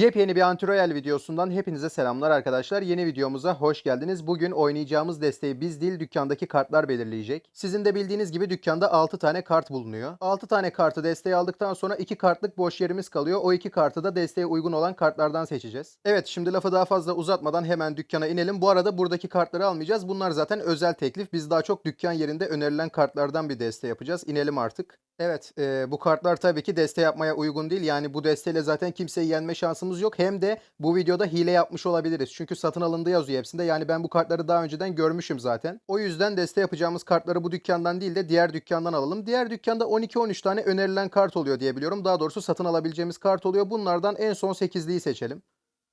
Yepyeni bir Antiroyal videosundan hepinize selamlar arkadaşlar. Yeni videomuza hoş geldiniz. Bugün oynayacağımız desteği biz değil dükkandaki kartlar belirleyecek. Sizin de bildiğiniz gibi dükkanda 6 tane kart bulunuyor. 6 tane kartı desteğe aldıktan sonra 2 kartlık boş yerimiz kalıyor. O 2 kartı da desteğe uygun olan kartlardan seçeceğiz. Evet şimdi lafı daha fazla uzatmadan hemen dükkana inelim. Bu arada buradaki kartları almayacağız. Bunlar zaten özel teklif. Biz daha çok dükkan yerinde önerilen kartlardan bir deste yapacağız. İnelim artık. Evet, e, bu kartlar tabii ki deste yapmaya uygun değil. Yani bu desteyle zaten kimseyi yenme şansımız yok. Hem de bu videoda hile yapmış olabiliriz. Çünkü satın alındığı yazıyor hepsinde. Yani ben bu kartları daha önceden görmüşüm zaten. O yüzden deste yapacağımız kartları bu dükkandan değil de diğer dükkandan alalım. Diğer dükkanda 12-13 tane önerilen kart oluyor diye biliyorum. Daha doğrusu satın alabileceğimiz kart oluyor. Bunlardan en son 8'liyi seçelim.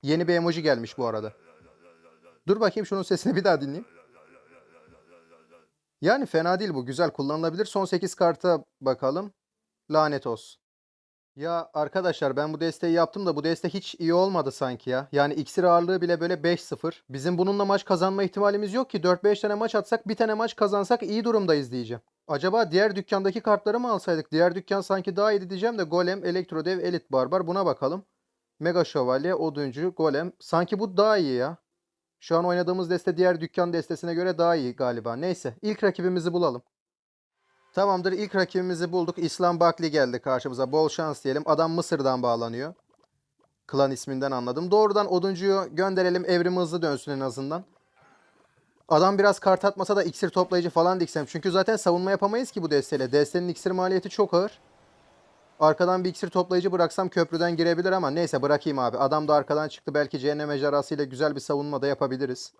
Yeni bir emoji gelmiş bu arada. Dur bakayım şunun sesini bir daha dinleyeyim. Yani fena değil bu. Güzel kullanılabilir. Son 8 karta bakalım. Lanet olsun. Ya arkadaşlar ben bu desteği yaptım da bu deste hiç iyi olmadı sanki ya. Yani iksir ağırlığı bile böyle 5-0. Bizim bununla maç kazanma ihtimalimiz yok ki. 4-5 tane maç atsak bir tane maç kazansak iyi durumdayız diyeceğim. Acaba diğer dükkandaki kartları mı alsaydık? Diğer dükkan sanki daha iyi diyeceğim de Golem, Elektrodev, Elit Barbar buna bakalım. Mega Şövalye, Oduncu, Golem. Sanki bu daha iyi ya. Şu an oynadığımız deste diğer dükkan destesine göre daha iyi galiba. Neyse ilk rakibimizi bulalım. Tamamdır ilk rakibimizi bulduk. İslam Bakli geldi karşımıza. Bol şans diyelim. Adam Mısır'dan bağlanıyor. Klan isminden anladım. Doğrudan Oduncu'yu gönderelim. Evrim hızlı dönsün en azından. Adam biraz kart atmasa da iksir toplayıcı falan diksem. Çünkü zaten savunma yapamayız ki bu desteyle. Destenin iksir maliyeti çok ağır. Arkadan bir iksir toplayıcı bıraksam köprüden girebilir ama neyse bırakayım abi. Adam da arkadan çıktı. Belki cehennem ejderhasıyla güzel bir savunma da yapabiliriz.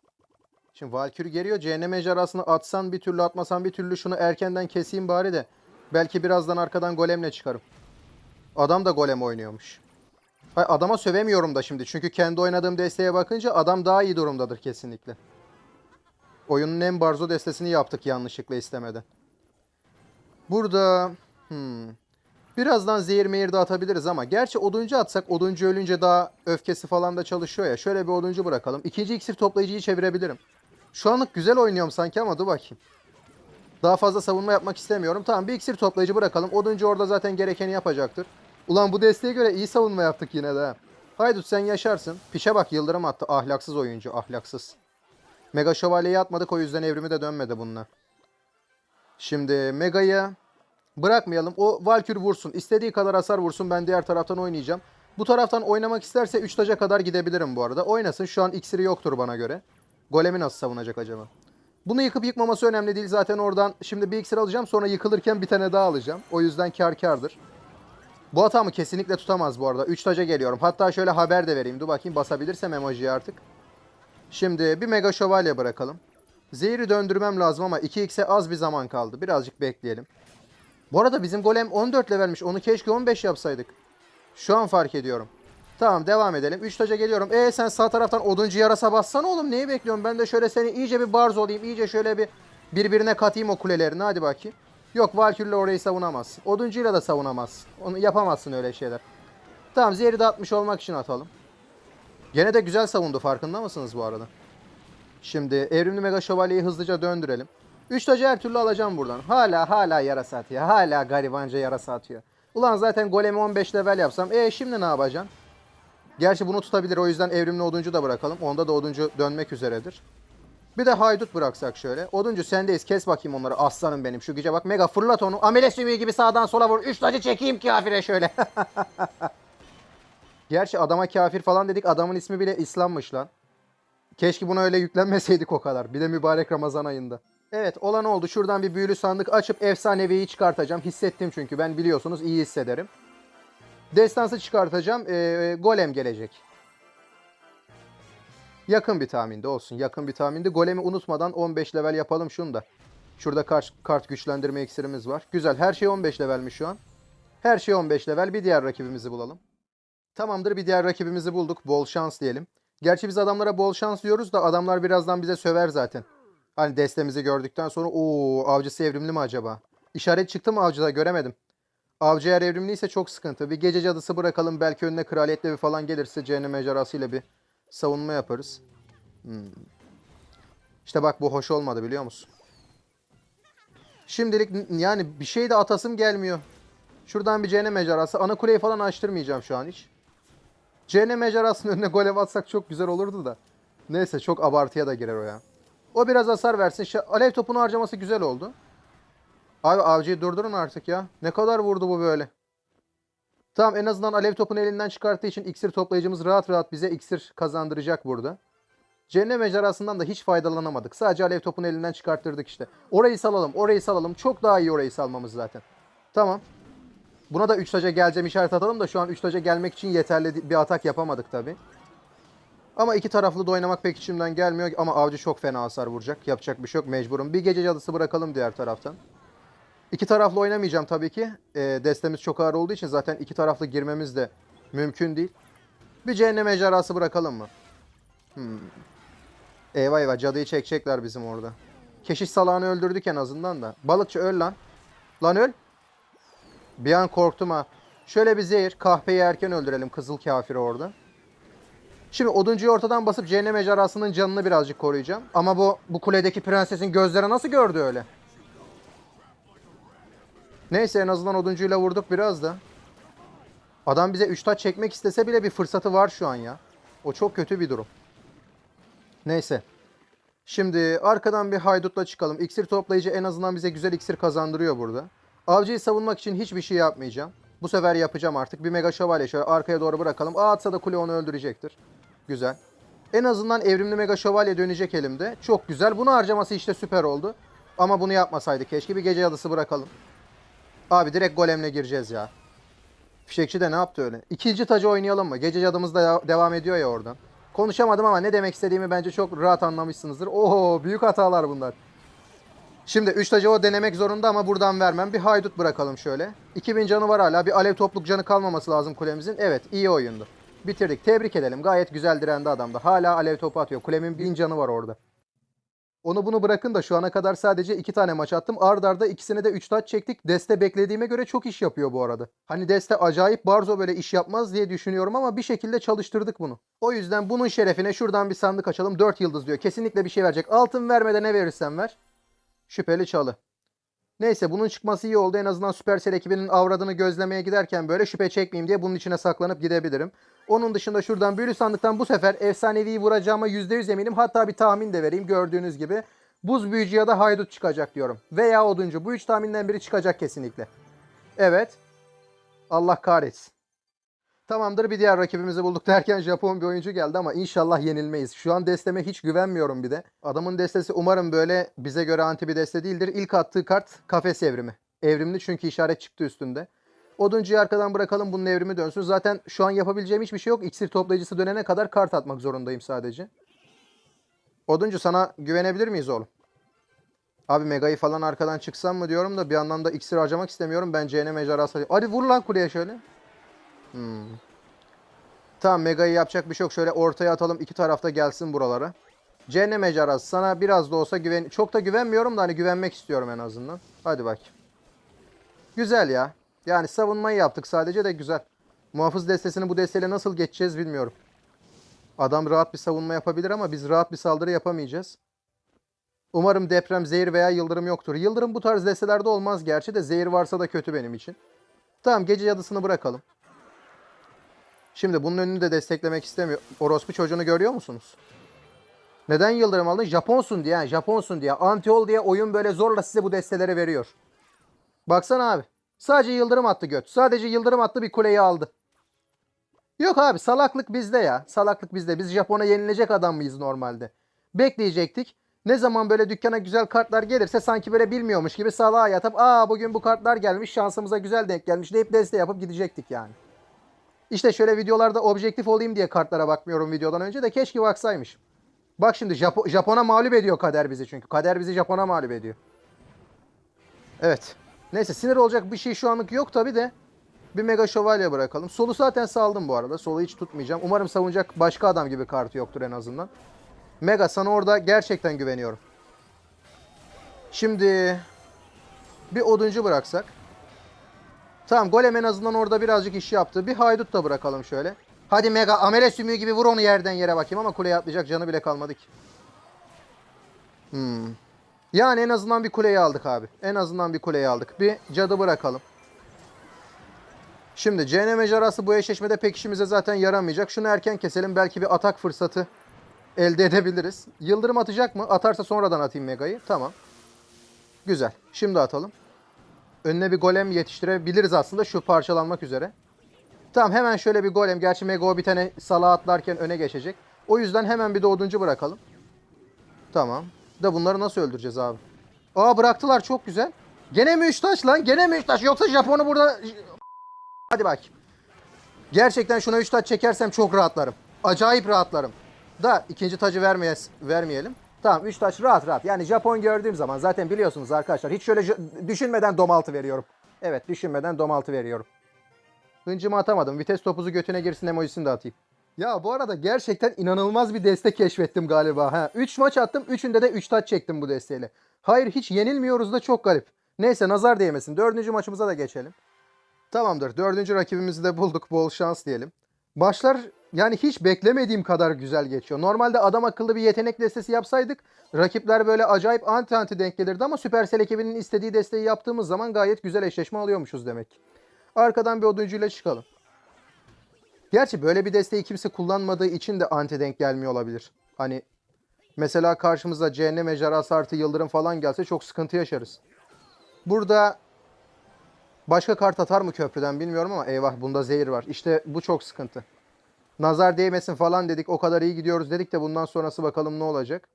Şimdi Valkyrie geliyor. Cehennem ejderhasını atsan bir türlü atmasan bir türlü şunu erkenden keseyim bari de. Belki birazdan arkadan golemle çıkarım. Adam da golem oynuyormuş. Hay adama sövemiyorum da şimdi. Çünkü kendi oynadığım desteğe bakınca adam daha iyi durumdadır kesinlikle. Oyunun en barzo destesini yaptık yanlışlıkla istemeden. Burada... Hmm. Birazdan zehir mehir de atabiliriz ama gerçi oduncu atsak oduncu ölünce daha öfkesi falan da çalışıyor ya. Şöyle bir oduncu bırakalım. İkinci iksir toplayıcıyı çevirebilirim. Şu anlık güzel oynuyorum sanki ama dur bakayım. Daha fazla savunma yapmak istemiyorum. Tamam bir iksir toplayıcı bırakalım. Oduncu orada zaten gerekeni yapacaktır. Ulan bu desteğe göre iyi savunma yaptık yine de. ha. Haydut sen yaşarsın. Pişe bak yıldırım attı. Ahlaksız oyuncu ahlaksız. Mega şövalyeyi atmadık o yüzden evrimi de dönmedi bununla. Şimdi Mega'ya Bırakmayalım. O Valkür vursun. İstediği kadar hasar vursun. Ben diğer taraftan oynayacağım. Bu taraftan oynamak isterse 3 taca kadar gidebilirim bu arada. Oynasın. Şu an iksiri yoktur bana göre. Golemi nasıl savunacak acaba? Bunu yıkıp yıkmaması önemli değil. Zaten oradan şimdi bir iksir alacağım. Sonra yıkılırken bir tane daha alacağım. O yüzden kar kardır. Bu hatamı kesinlikle tutamaz bu arada. 3 taca geliyorum. Hatta şöyle haber de vereyim. Dur bakayım basabilirsem emojiyi artık. Şimdi bir mega şövalye bırakalım. Zehri döndürmem lazım ama 2x'e az bir zaman kaldı. Birazcık bekleyelim. Bu arada bizim golem 14 levelmiş. Onu keşke 15 yapsaydık. Şu an fark ediyorum. Tamam devam edelim. 3 taca geliyorum. E sen sağ taraftan oduncu yarasa bassana oğlum. Neyi bekliyorum? Ben de şöyle seni iyice bir barz olayım. İyice şöyle bir birbirine katayım o kulelerini. Hadi bakayım. Yok Valkyrie'le orayı savunamazsın. Oduncuyla da savunamazsın. Onu yapamazsın öyle şeyler. Tamam zehri de atmış olmak için atalım. Gene de güzel savundu farkında mısınız bu arada? Şimdi evrimli mega şövalyeyi hızlıca döndürelim. 3 tacı her türlü alacağım buradan. Hala hala yarasa atıyor. Hala garibanca yarasa atıyor. Ulan zaten golemi 15 level yapsam. E şimdi ne yapacaksın? Gerçi bunu tutabilir. O yüzden evrimli oduncu da bırakalım. Onda da oduncu dönmek üzeredir. Bir de haydut bıraksak şöyle. Oduncu sendeyiz. Kes bakayım onları. Aslanım benim. Şu güce bak. Mega fırlat onu. Amele sümüğü gibi sağdan sola vur. 3 tacı çekeyim kafire şöyle. Gerçi adama kafir falan dedik. Adamın ismi bile İslam'mış lan. Keşke buna öyle yüklenmeseydik o kadar. Bir de mübarek Ramazan ayında. Evet olan oldu. Şuradan bir büyülü sandık açıp efsaneviyi çıkartacağım. Hissettim çünkü ben biliyorsunuz iyi hissederim. Destansı çıkartacağım. Ee, golem gelecek. Yakın bir tahminde olsun. Yakın bir tahminde. Golemi unutmadan 15 level yapalım şunu da. Şurada kart, kart güçlendirme iksirimiz var. Güzel. Her şey 15 levelmiş şu an. Her şey 15 level. Bir diğer rakibimizi bulalım. Tamamdır bir diğer rakibimizi bulduk. Bol şans diyelim. Gerçi biz adamlara bol şans diyoruz da adamlar birazdan bize söver zaten. Hani destemizi gördükten sonra o avcısı evrimli mi acaba? İşaret çıktı mı avcıda göremedim. Avcı eğer evrimliyse çok sıkıntı. Bir gece cadısı bırakalım belki önüne kraliyetle bir falan gelirse cehennem ejderhasıyla bir savunma yaparız. Hmm. İşte bak bu hoş olmadı biliyor musun? Şimdilik yani bir şey de atasım gelmiyor. Şuradan bir cehennem ejderhası. Ana kuleyi falan açtırmayacağım şu an hiç. Cehennem mecrasının önüne golem atsak çok güzel olurdu da. Neyse çok abartıya da girer o ya. O biraz hasar versin. Şa- Alev topunu harcaması güzel oldu. Abi avcıyı durdurun artık ya. Ne kadar vurdu bu böyle. Tamam en azından alev topunu elinden çıkarttığı için iksir toplayıcımız rahat rahat bize iksir kazandıracak burada. Cehennem mecrasından da hiç faydalanamadık. Sadece alev topunu elinden çıkarttırdık işte. Orayı salalım, orayı salalım. Çok daha iyi orayı salmamız zaten. Tamam. Buna da 3 taca geleceğim işaret atalım da şu an 3 taca gelmek için yeterli bir atak yapamadık tabi. Ama iki taraflı da oynamak pek içimden gelmiyor. Ama avcı çok fena hasar vuracak. Yapacak bir şey yok mecburum. Bir gece cadısı bırakalım diğer taraftan. İki taraflı oynamayacağım tabii ki. Ee, destemiz çok ağır olduğu için zaten iki taraflı girmemiz de mümkün değil. Bir cehennem ejderhası bırakalım mı? Hmm. Eyvah eyvah cadıyı çekecekler bizim orada. Keşiş salağını öldürdük en azından da. Balıkçı öl lan. Lan öl. Bir an korktum ha. Şöyle bir zehir. Kahpeyi erken öldürelim. Kızıl kafiri orada. Şimdi oduncuyu ortadan basıp cehennem ejderhasının canını birazcık koruyacağım. Ama bu bu kuledeki prensesin gözleri nasıl gördü öyle? Neyse en azından oduncuyla vurduk biraz da. Adam bize 3 taç çekmek istese bile bir fırsatı var şu an ya. O çok kötü bir durum. Neyse. Şimdi arkadan bir haydutla çıkalım. İksir toplayıcı en azından bize güzel iksir kazandırıyor burada. Avcıyı savunmak için hiçbir şey yapmayacağım. Bu sefer yapacağım artık. Bir mega şövalye şöyle arkaya doğru bırakalım. Aa atsa da kule onu öldürecektir. Güzel. En azından evrimli mega şövalye dönecek elimde. Çok güzel. Bunu harcaması işte süper oldu. Ama bunu yapmasaydı keşke. Bir gece yadısı bırakalım. Abi direkt golemle gireceğiz ya. Fişekçi de ne yaptı öyle? İkinci tacı oynayalım mı? Gece cadımız da devam ediyor ya oradan. Konuşamadım ama ne demek istediğimi bence çok rahat anlamışsınızdır. Oo büyük hatalar bunlar. Şimdi 3 tacı o denemek zorunda ama buradan vermem. Bir haydut bırakalım şöyle. 2000 canı var hala. Bir alev topluk canı kalmaması lazım kulemizin. Evet iyi oyundu. Bitirdik. Tebrik edelim. Gayet güzel direndi adam da. Hala alev topu atıyor. Kulemin 1000 canı var orada. Onu bunu bırakın da şu ana kadar sadece iki tane maç attım. Ard arda ikisine de 3 taç çektik. Deste beklediğime göre çok iş yapıyor bu arada. Hani Deste acayip Barzo böyle iş yapmaz diye düşünüyorum ama bir şekilde çalıştırdık bunu. O yüzden bunun şerefine şuradan bir sandık açalım. 4 yıldız diyor. Kesinlikle bir şey verecek. Altın vermeden ne verirsen ver. Şüpheli çalı. Neyse bunun çıkması iyi oldu. En azından Supercell ekibinin avradını gözlemeye giderken böyle şüphe çekmeyeyim diye bunun içine saklanıp gidebilirim. Onun dışında şuradan büyülü sandıktan bu sefer efsaneviyi vuracağıma %100 eminim. Hatta bir tahmin de vereyim gördüğünüz gibi. Buz büyücü ya da haydut çıkacak diyorum. Veya oduncu. Bu üç tahminden biri çıkacak kesinlikle. Evet. Allah kahretsin. Tamamdır bir diğer rakibimizi bulduk derken Japon bir oyuncu geldi ama inşallah yenilmeyiz. Şu an desteme hiç güvenmiyorum bir de. Adamın destesi umarım böyle bize göre anti bir deste değildir. İlk attığı kart kafes evrimi. Evrimli çünkü işaret çıktı üstünde. Oduncuyu arkadan bırakalım bunun evrimi dönsün. Zaten şu an yapabileceğim hiçbir şey yok. İksir toplayıcısı dönene kadar kart atmak zorundayım sadece. Oduncu sana güvenebilir miyiz oğlum? Abi Mega'yı falan arkadan çıksam mı diyorum da bir yandan da iksir harcamak istemiyorum. Ben cehennem ejderhası... Hadi vur lan kuleye şöyle. Hmm. Tamam Mega'yı yapacak bir şey yok. Şöyle ortaya atalım. iki tarafta gelsin buralara. Cehennem ejderhası sana biraz da olsa güven... Çok da güvenmiyorum da hani güvenmek istiyorum en azından. Hadi bak. Güzel ya. Yani savunmayı yaptık sadece de güzel. Muhafız destesini bu desteyle nasıl geçeceğiz bilmiyorum. Adam rahat bir savunma yapabilir ama biz rahat bir saldırı yapamayacağız. Umarım deprem, zehir veya yıldırım yoktur. Yıldırım bu tarz destelerde olmaz gerçi de zehir varsa da kötü benim için. Tamam gece yadısını bırakalım. Şimdi bunun önünü de desteklemek istemiyor. Orospu çocuğunu görüyor musunuz? Neden yıldırım aldın? Japonsun diye. Japonsun diye. Anti ol diye oyun böyle zorla size bu desteleri veriyor. Baksana abi. Sadece yıldırım attı göt. Sadece yıldırım attı bir kuleyi aldı. Yok abi salaklık bizde ya. Salaklık bizde. Biz Japon'a yenilecek adam mıyız normalde? Bekleyecektik. Ne zaman böyle dükkana güzel kartlar gelirse sanki böyle bilmiyormuş gibi salağa yatıp aa bugün bu kartlar gelmiş şansımıza güzel denk gelmiş deyip deste yapıp gidecektik yani. İşte şöyle videolarda objektif olayım diye kartlara bakmıyorum videodan önce de keşke baksaymış. Bak şimdi Japo- Japon'a mağlup ediyor kader bizi çünkü. Kader bizi Japon'a mağlup ediyor. Evet. Neyse sinir olacak bir şey şu anlık yok tabi de. Bir mega şövalye bırakalım. Solu zaten saldım bu arada. Solu hiç tutmayacağım. Umarım savunacak başka adam gibi kartı yoktur en azından. Mega sana orada gerçekten güveniyorum. Şimdi bir oduncu bıraksak. Tamam golem en azından orada birazcık iş yaptı. Bir haydut da bırakalım şöyle. Hadi mega amele sümüğü gibi vur onu yerden yere bakayım ama kuleye atlayacak canı bile kalmadı ki. Hmm. Yani en azından bir kuleyi aldık abi. En azından bir kuleyi aldık. Bir cadı bırakalım. Şimdi CN mecrası bu eşleşmede pek işimize zaten yaramayacak. Şunu erken keselim. Belki bir atak fırsatı elde edebiliriz. Yıldırım atacak mı? Atarsa sonradan atayım Mega'yı. Tamam. Güzel. Şimdi atalım. Önüne bir golem yetiştirebiliriz aslında şu parçalanmak üzere. Tamam hemen şöyle bir golem. Gerçi Mega o bir tane sala atlarken öne geçecek. O yüzden hemen bir de oduncu bırakalım. Tamam. Da bunları nasıl öldüreceğiz abi? Aa bıraktılar çok güzel. Gene mi 3 taş lan? Gene mi 3 taş? Yoksa Japon'u burada... Hadi bak. Gerçekten şuna 3 taş çekersem çok rahatlarım. Acayip rahatlarım. Da ikinci tacı vermeyes, vermeyelim. Tamam 3 taş rahat rahat. Yani Japon gördüğüm zaman zaten biliyorsunuz arkadaşlar. Hiç şöyle düşünmeden domaltı veriyorum. Evet düşünmeden domaltı veriyorum. Hıncımı atamadım. Vites topuzu götüne girsin emojisini de atayım. Ya bu arada gerçekten inanılmaz bir deste keşfettim galiba. Ha, 3 maç attım. 3'ünde de 3 taç çektim bu desteyle. Hayır hiç yenilmiyoruz da çok garip. Neyse nazar değmesin. Dördüncü maçımıza da geçelim. Tamamdır. Dördüncü rakibimizi de bulduk. Bol şans diyelim. Başlar yani hiç beklemediğim kadar güzel geçiyor. Normalde adam akıllı bir yetenek destesi yapsaydık rakipler böyle acayip anti anti denk gelirdi ama Supercell ekibinin istediği desteği yaptığımız zaman gayet güzel eşleşme alıyormuşuz demek. Arkadan bir oduncuyla çıkalım. Gerçi böyle bir desteği kimse kullanmadığı için de anti denk gelmiyor olabilir. Hani mesela karşımıza cehennem ejderhası artı yıldırım falan gelse çok sıkıntı yaşarız. Burada başka kart atar mı köprüden bilmiyorum ama eyvah bunda zehir var. İşte bu çok sıkıntı. Nazar değmesin falan dedik o kadar iyi gidiyoruz dedik de bundan sonrası bakalım ne olacak.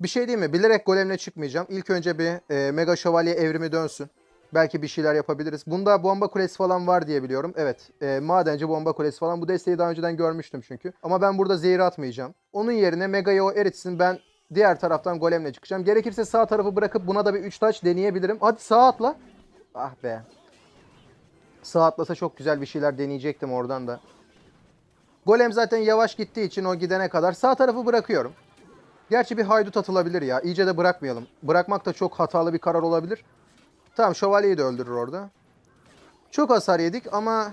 Bir şey değil mi? Bilerek golemle çıkmayacağım. İlk önce bir e, Mega Şövalye evrimi dönsün. Belki bir şeyler yapabiliriz. Bunda bomba kulesi falan var diye biliyorum. Evet. E, madenci bomba kulesi falan. Bu desteği daha önceden görmüştüm çünkü. Ama ben burada zehir atmayacağım. Onun yerine Mega'yı o eritsin. Ben diğer taraftan golemle çıkacağım. Gerekirse sağ tarafı bırakıp buna da bir 3 taç deneyebilirim. Hadi sağ atla. Ah be. Sağ atlasa çok güzel bir şeyler deneyecektim oradan da. Golem zaten yavaş gittiği için o gidene kadar sağ tarafı bırakıyorum. Gerçi bir haydut atılabilir ya. İyice de bırakmayalım. Bırakmak da çok hatalı bir karar olabilir. Tamam şövalyeyi de öldürür orada. Çok hasar yedik ama...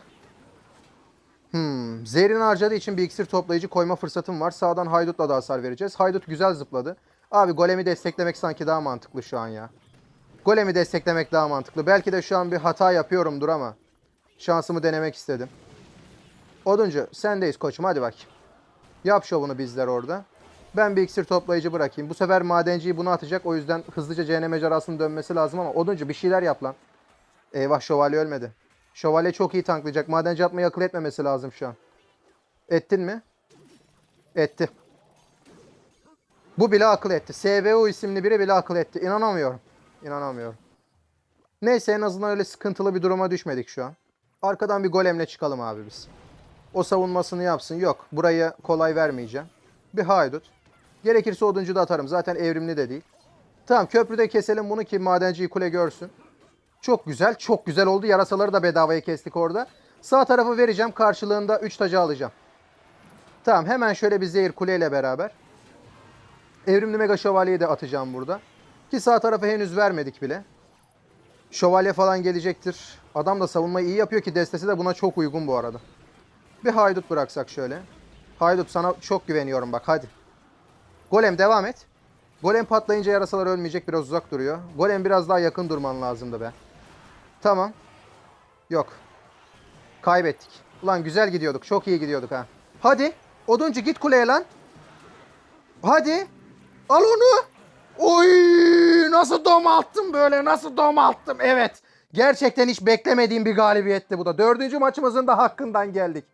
Hmm, zehrini harcadığı için bir iksir toplayıcı koyma fırsatım var. Sağdan haydutla da hasar vereceğiz. Haydut güzel zıpladı. Abi golemi desteklemek sanki daha mantıklı şu an ya. Golemi desteklemek daha mantıklı. Belki de şu an bir hata yapıyorumdur ama şansımı denemek istedim. Oduncu sendeyiz koçum hadi bak. Yap şovunu bizler orada. Ben bir iksir toplayıcı bırakayım. Bu sefer madenciyi bunu atacak. O yüzden hızlıca cehennem mecrasının dönmesi lazım ama Oduncu bir şeyler yap lan. Eyvah şövalye ölmedi. Şövalye çok iyi tanklayacak. Madenci atmayı akıl etmemesi lazım şu an. Ettin mi? Etti. Bu bile akıl etti. SVO isimli biri bile akıl etti. İnanamıyorum. İnanamıyorum. Neyse en azından öyle sıkıntılı bir duruma düşmedik şu an. Arkadan bir golemle çıkalım abi biz. O savunmasını yapsın. Yok burayı kolay vermeyeceğim. Bir haydut. Gerekirse oduncu da atarım. Zaten evrimli de değil. Tamam köprüde keselim bunu ki madenciyi kule görsün. Çok güzel. Çok güzel oldu. Yarasaları da bedavaya kestik orada. Sağ tarafı vereceğim. Karşılığında 3 tacı alacağım. Tamam hemen şöyle bir zehir kuleyle beraber. Evrimli mega şövalyeyi de atacağım burada. Ki sağ tarafı henüz vermedik bile. Şövalye falan gelecektir. Adam da savunmayı iyi yapıyor ki destesi de buna çok uygun bu arada. Bir haydut bıraksak şöyle. Haydut sana çok güveniyorum bak hadi. Golem devam et. Golem patlayınca yarasalar ölmeyecek biraz uzak duruyor. Golem biraz daha yakın durman lazımdı be. Tamam. Yok. Kaybettik. Ulan güzel gidiyorduk. Çok iyi gidiyorduk ha. Hadi. Oduncu git kuleye lan. Hadi. Al onu. Oy nasıl domalttım böyle nasıl domalttım evet. Gerçekten hiç beklemediğim bir galibiyetti bu da. Dördüncü maçımızın da hakkından geldik.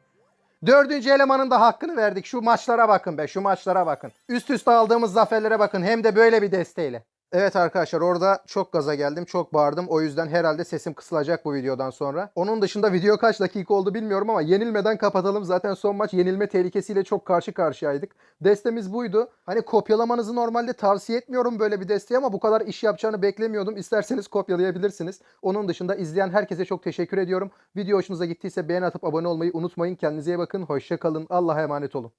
Dördüncü elemanın da hakkını verdik. Şu maçlara bakın be şu maçlara bakın. Üst üste aldığımız zaferlere bakın hem de böyle bir desteğiyle. Evet arkadaşlar orada çok gaza geldim çok bağırdım. O yüzden herhalde sesim kısılacak bu videodan sonra. Onun dışında video kaç dakika oldu bilmiyorum ama yenilmeden kapatalım. Zaten son maç yenilme tehlikesiyle çok karşı karşıyaydık. Destemiz buydu. Hani kopyalamanızı normalde tavsiye etmiyorum böyle bir desteği ama bu kadar iş yapacağını beklemiyordum. İsterseniz kopyalayabilirsiniz. Onun dışında izleyen herkese çok teşekkür ediyorum. Video hoşunuza gittiyse beğen atıp abone olmayı unutmayın. Kendinize iyi bakın. Hoşça kalın. Allah'a emanet olun.